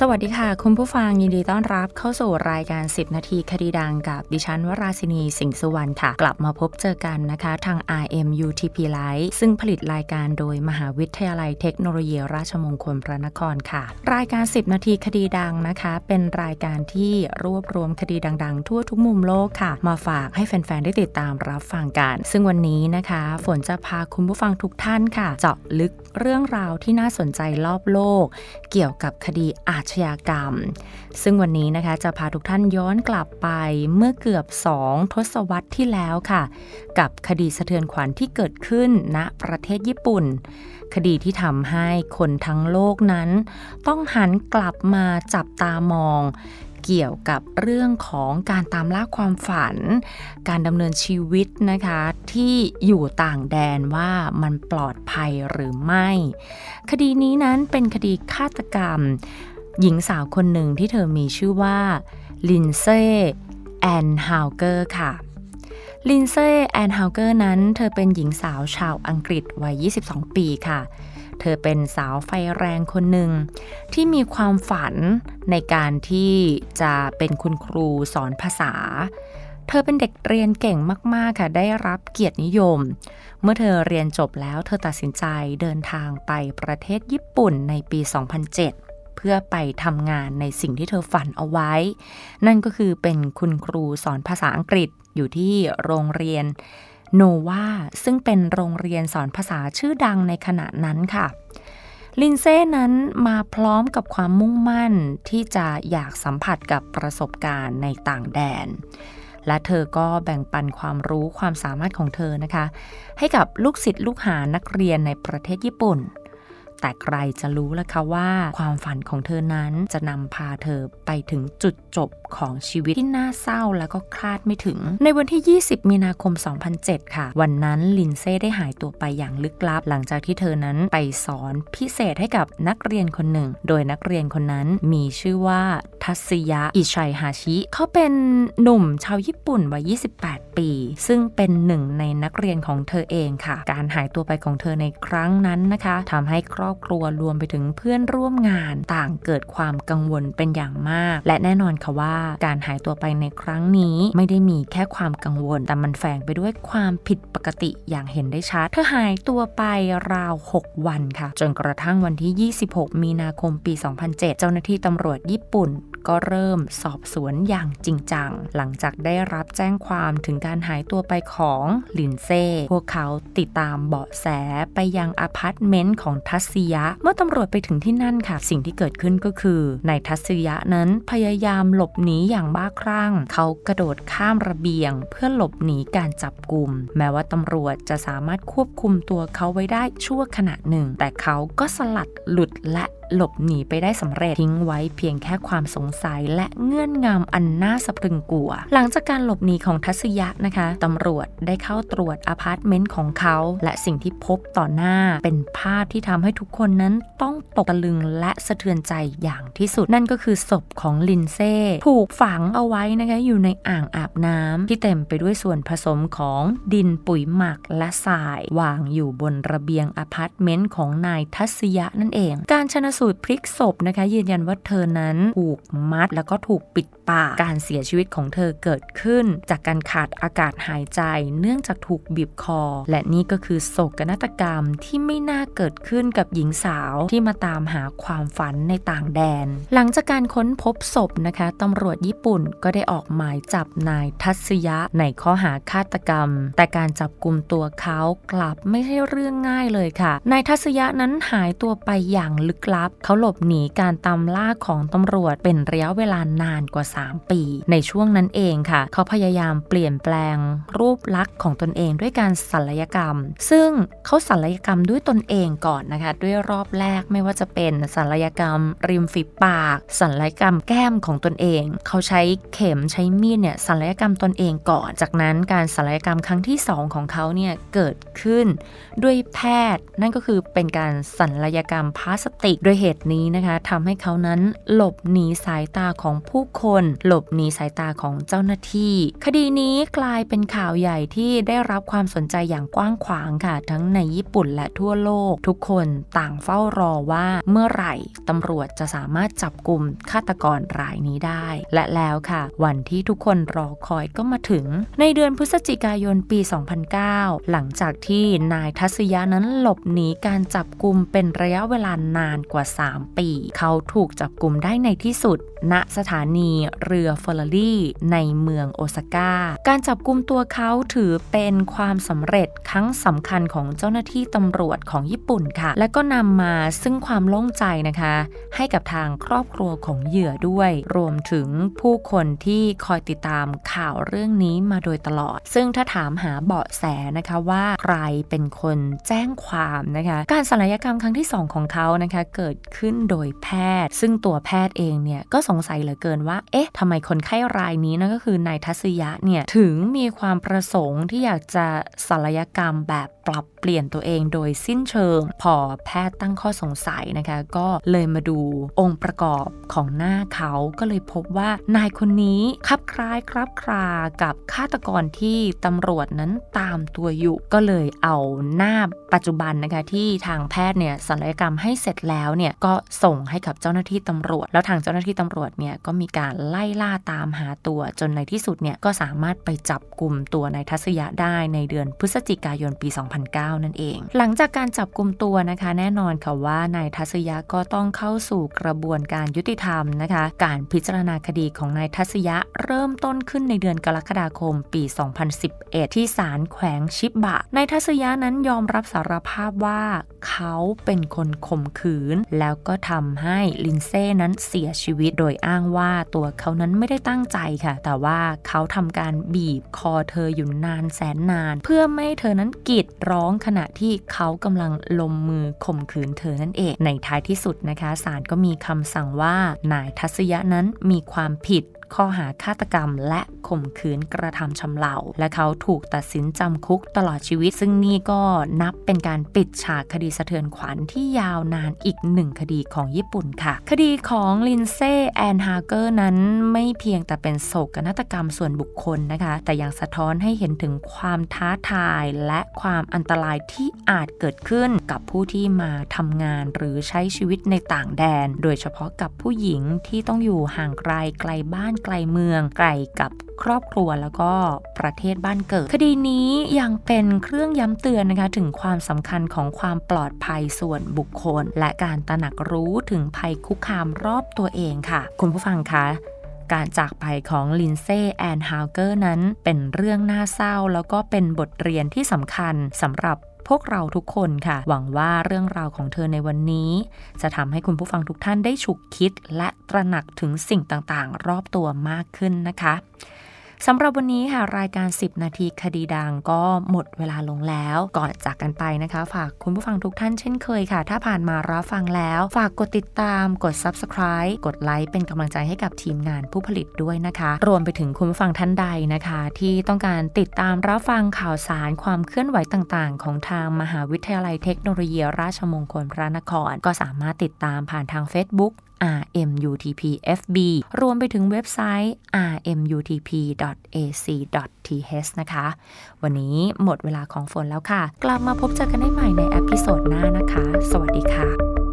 สวัสดีค่ะ คุณผู้ฟังยินดีต้อนรับเข้าสู่รายการ 10 นาทีคดีดังกับดิฉันวราศินีสิงห์สุวรรณค่ะ กลับมาพบเจอกันนะคะ ทาง RM UTP Live ซึ่งผลิตรายการโดยมหาวิทยาลัยเทคโนโลยีราชมงคลพระนครค่ะ รายการ 10 นาทีคดีดังนะคะ เป็นรายการที่รวบรวมคดีดัง ๆ ทั่วทุกมุมโลกค่ะ มาฝากให้แฟนๆได้ติดตามรับฟังกัน ซึ่งวันนี้นะคะ ฝนจะพาคุณผู้ฟังทุกท่านค่ะ เจาะลึกเรื่องราวที่น่าสนใจรอบโลก เกี่ยวกับคดีอาชญากรรม ซึ่งวันนี้นะคะจะพาทุกท่านย้อนกลับไปเมื่อเกือบ2ทศวรรษที่แล้วค่ะ กับคดีสะเทือนขวัญที่เกิดขึ้นณประเทศญี่ปุ่น คดีที่ทำให้คนทั้งโลกนั้น ต้องหันกลับมาจับตามองเกี่ยวกับเรื่องของการตามล่าความฝัน การดำเนินชีวิตนะคะ ที่อยู่ต่างแดนว่ามันปลอดภัยหรือไม่ คดีนี้นั้นเป็นคดีฆาตกรรม หญิงสาวคนหนึ่งที่เธอมีชื่อว่าลินเซ่แอนฮาวเกอร์ค่ะลินเซ่แอนฮาวเกอร์นั้น เธอเป็นหญิงสาวชาวอังกฤษวัย 22 ปีค่ะ เธอเป็นสาวไฟแรงคนหนึ่ง ที่มีความฝันในการที่จะเป็นคุณครูสอนภาษา เธอเป็นเด็กเรียนเก่งมาก ๆ ค่ะ ได้รับเกียรตินิยม เมื่อเธอเรียนจบแล้ว เธอตัดสินใจเดินทางไปประเทศญี่ปุ่นในปี 2007 เพื่อไปทำงานในสิ่งที่เธอฝันเอาไว้ นั่นก็คือเป็นคุณครูสอนภาษาอังกฤษอยู่ที่โรงเรียนโนวาซึ่งเป็นโรงเรียนสอนภาษาชื่อดังในขณะนั้นค่ะ ลินเซ่นั้นมาพร้อมกับความมุ่งมั่นที่จะอยากสัมผัสกับประสบการณ์ในต่างแดน และเธอก็แบ่งปันความรู้ความสามารถของเธอนะคะ ให้กับลูกศิษย์ลูกหานักเรียนในประเทศญี่ปุ่น แต่ใครจะรู้ล่ะคะว่า ความฝันของเธอนั้นจะนำพาเธอไปถึงจุดจบของชีวิตที่น่าเศร้าแล้วก็คาดไม่ถึง ในวันที่ 20 มีนาคม 2007 ค่ะ วันนั้นลินเซ่ได้หายตัวไปอย่างลึกลับ หลังจากที่เธอนั้นไปสอนพิเศษให้กับนักเรียนคนหนึ่ง โดยนักเรียนคนนั้นมีชื่อว่าทัศยะอิชัยฮาชิ เขาเป็นหนุ่มชาวญี่ปุ่นวัย 28 ปี ซึ่งเป็นหนึ่งในนักเรียนของเธอเองค่ะ การหายตัวไปของเธอในครั้งนั้นนะคะทำให้ครอบครัวรวมไปถึงเพื่อนร่วมงานต่างเกิดความกังวลเป็นอย่างมาก และแน่นอนค่ะว่าการหายตัวไปในครั้งนี้ไม่ได้มีแค่ความกังวล แต่มันแฝงไปด้วยความผิดปกติอย่างเห็นได้ชัดเธอหายตัวไปราว 6 วันค่ะ จนกระทั่งวันที่ 26 มีนาคมปี 2007 เจ้าหน้าที่ตำรวจญี่ปุ่น ก็เริ่มสอบสวนอย่างจริงจัง หลังจากได้รับแจ้งความถึงการหายตัวไปของลินเซ่พวกเขาติดตามเบาะแสไปยังอพาร์ตเมนต์ของทัศยะ เมื่อตำรวจไปถึงที่นั่นค่ะ สิ่งที่เกิดขึ้นก็คือนายทัศยะนั้นพยายามหลบหนีอย่างบ้าคลั่ง เขากระโดดข้ามระเบียง เพื่อหลบหนีการจับกลุ่ม แม้ว่าตำรวจจะสามารถควบคุมตัวเขาไว้ได้ชั่วขณะหนึ่ง แต่เขาก็สลัดหลุดและหลบหนีไปได้สำเร็จทิ้งไว้เพียงแค่ความสงสัยและเงื่อนงำอันน่าสะพรึงกลัว หลังจากการหลบหนีของทัศยะนะคะตำรวจได้เข้าตรวจอพาร์ตเมนต์ของเขา และสิ่งที่พบต่อหน้าเป็นภาพที่ทำให้ทุกคนนั้นต้องตกตะลึงและสะเทือนใจอย่างที่สุด นั่นก็คือศพของลินเซ่ถูกฝังเอาไว้นะคะอยู่ในอ่างอาบน้ำที่เต็มไปด้วยส่วนผสมของดินปุ๋ยหมักและทรายวางอยู่บนระเบียงอพาร์ตเมนต์ของนายทัศยะนั่นเอง การชนสูตรพลิกศพนะคะ ยืนยันว่าเธอนั้นถูกมัด แล้วก็ถูกปิดปากการเสียชีวิตของเธอเกิดขึ้น จากการขาดอากาศหายใจ เนื่องจากถูกบีบคอ และนี่ก็คือโศกนาฏกรรมที่ไม่น่าเกิดขึ้นกับหญิงสาวที่มาตามหาความฝันในต่างแดน หลังจากการค้นพบศพนะคะตำรวจญี่ปุ่นก็ได้ออกหมายจับนายทัศยะในข้อหาฆาตกรรม แต่การจับกลุ่มตัวเขากลับไม่ใช่เรื่องง่ายเลยค่ะนายทัศยะนั้นหายตัวไปอย่างลึกลับเขาหลบหนีการตามล่าของตำรวจเป็นระยะเวลานานกว่า 3 ปี ในช่วงนั้นเองค่ะ เขาพยายามเปลี่ยนแปลง รูปลักษณ์ของตนเองด้วยการศัลยกรรม ซึ่งเขาศัลยกรรมด้วยตนเองก่อนนะคะ ด้วยรอบแรกไม่ว่าจะเป็นศัลยกรรม ริมฝีปาก ศัลยกรรมแก้มของตนเอง เขาใช้เข็มใช้มีดเนี่ยศัลยกรรมตนเองก่อน จากนั้นการศัลยกรรมครั้งที่ 2 ของเขาเนี่ยเกิดขึ้นด้วยแพทย์ นั่นก็คือเป็นการศัลยกรรมพลาสติกด้วยด้วยเหตุนี้นะคะทำให้เขานั้นหลบหนีสายตาของผู้คน หลบหนีสายตาของเจ้าหน้าที่ คดีนี้กลายเป็นข่าวใหญ่ที่ได้รับความสนใจอย่างกว้างขวางค่ะ ทั้งในญี่ปุ่นและทั่วโลก ทุกคนต่างเฝ้ารอว่าเมื่อไหร่ตำรวจจะสามารถจับกลุ่มฆาตกรรายนี้ได้ และแล้วค่ะ วันที่ทุกคนรอคอยก็มาถึง ในเดือนพฤศจิกายนปี 2009 หลังจากที่นายทัศยานั้นหลบหนีการจับกลุ่มเป็นระยะเวลานานกว่า3 ปี เขาถูกจับกลุ่มได้ในที่สุด ณสถานีเรือเฟอร์รารี่ในเมืองโอซาก้า การจับกลุ่มตัวเขาถือเป็นความสำเร็จครั้งสำคัญของเจ้าหน้าที่ตำรวจของญี่ปุ่นค่ะ และก็นำมาซึ่งความโล่งใจนะคะ ให้กับทางครอบครัวของเหยื่อด้วย รวมถึงผู้คนที่คอยติดตามข่าวเรื่องนี้มาโดยตลอด ซึ่งถ้าถามหาเบาะแสนะคะว่าใครเป็นคนแจ้งความนะคะ การศัลยกรรมครั้งที่ 2 ของเขานะคะ เกิดขึ้นโดยแพทย์ ซึ่งตัวแพทย์เองเนี่ยก็สงสัยเหลือเกินว่า เอ๊ะทำไมคนไข้รายนี้นั่นก็คือนายทัศยะเนี่ยถึงมีความประสงค์ที่อยากจะศัลยกรรมแบบ ปรับเปลี่ยนตัวเองโดยสิ้นเชิง พอแพทย์ตั้งข้อสงสัยนะคะ ก็เลยมาดูองค์ประกอบของหน้าเขาก็เลยพบว่านายคนนี้คลับคล้ายครับครากับฆาตกรที่ตำรวจนั้นตามตัวอยู่ก็เลยเอาหน้าปัจจุบันนะคะที่ทางแพทย์เนี่ยศัลยกรรมให้เสร็จแล้วเนี่ยก็ส่งให้กับเจ้าหน้าที่ตำรวจ แล้วทางเจ้าหน้าที่ตำรวจเนี่ยก็มีการไล่ล่าตามหาตัวจนในที่สุดเนี่ยก็สามารถไปจับกลุ่มตัวนายทัศยะได้ในเดือนพฤศจิกายนปี2 2009 นั่นเอง หลังจากการจับกลุ่มตัวนะคะ แน่นอนค่ะว่านายทัศยะก็ต้องเข้าสู่กระบวนการยุติธรรมนะคะ การพิจารณาคดีของนายทัศยะเริ่มต้นขึ้นในเดือนกรกฎาคมปี 2011 ที่ศาลแขวงชิบะนายทัศยะนั้นยอมรับสารภาพว่าเขาเป็นคนข่มขืน แล้วก็ทำให้ลินเซ่นั้นเสียชีวิตโดยอ้างว่าตัวเขานั้นไม่ได้ตั้งใจค่ะ แต่ว่าเขาทำการบีบคอเธออยู่นานแสนนาน เพื่อไม่ให้เธอนั้นกรีดร้องขณะที่เขากำลังลมมือข่มขืนเธอนั่นเอง ในท้ายที่สุดนะคะศาลก็มีคำสั่งว่านายทัศยะนั้นมีความผิด ข้อหาฆาตกรรม และข่มขืนกระทำชำเราและเขาถูกตัดสินจำคุกตลอดชีวิต ซึ่งนี่ก็นับเป็นการปิดฉากคดีสะเทือนขวัญที่ยาวนานอีกหนึ่งคดีของญี่ปุ่นค่ะ คดีของลินเซ่แอนฮาเกอร์นั้นไม่เพียงแต่เป็นโศกนาฏกรรมส่วนบุคคลนะคะ แต่ยังสะท้อนให้เห็นถึงความท้าทายและความอันตรายที่อาจเกิดขึ้นกับผู้ที่มาทำงานหรือใช้ชีวิตในต่างแดน โดยเฉพาะกับผู้หญิงที่ต้องอยู่ห่างไกลไกลบ้านไกลเมืองไกลกับครอบครัวแล้วก็ประเทศบ้านเกิด คดีนี้ยังเป็นเครื่องย้ำเตือนนะคะถึงความสำคัญของความปลอดภัยส่วนบุคคล และการตระหนักรู้ถึงภัยคุกคามรอบตัวเองค่ะ คุณผู้ฟังคะการจากไปของลินเซ่แอนฮาวเกอร์นั้นเป็นเรื่องน่าเศร้า แล้วก็เป็นบทเรียนที่สำคัญสำหรับ พวกเราทุกคนค่ะ หวังว่าเรื่องราวของเธอในวันนี้ จะทำให้คุณผู้ฟังทุกท่านได้ฉุกคิด และตระหนักถึงสิ่งต่างๆ รอบตัวมากขึ้นนะคะ สำหรับวันนี้ค่ะรายการ 10 นาทีคดีดังก็หมดเวลาลงแล้ว ก่อนจากกันไปนะคะ ฝากคุณผู้ฟังทุกท่านเช่นเคยค่ะ ถ้าผ่านมารับฟังแล้ว ฝากกดติดตาม กด subscribe กดไลค์เป็นกำลังใจให้กับทีมงานผู้ผลิตด้วยนะคะ รวมไปถึงคุณผู้ฟังท่านใดนะคะ ที่ต้องการติดตามรับฟังข่าวสารความเคลื่อนไหวต่าง ๆ ของทางมหาวิทยาลัยเทคโนโลยีราชมงคลพระนคร ก็สามารถติดตามผ่านทาง Facebook rmutpfb รวมไปถึงเว็บไซต์ rmutp.ac.th นะคะ วันนี้หมดเวลาของฝนแล้วค่ะ กลับมาพบเจอกันได้ใหม่ในเอพิโซดหน้านะคะ สวัสดีค่ะ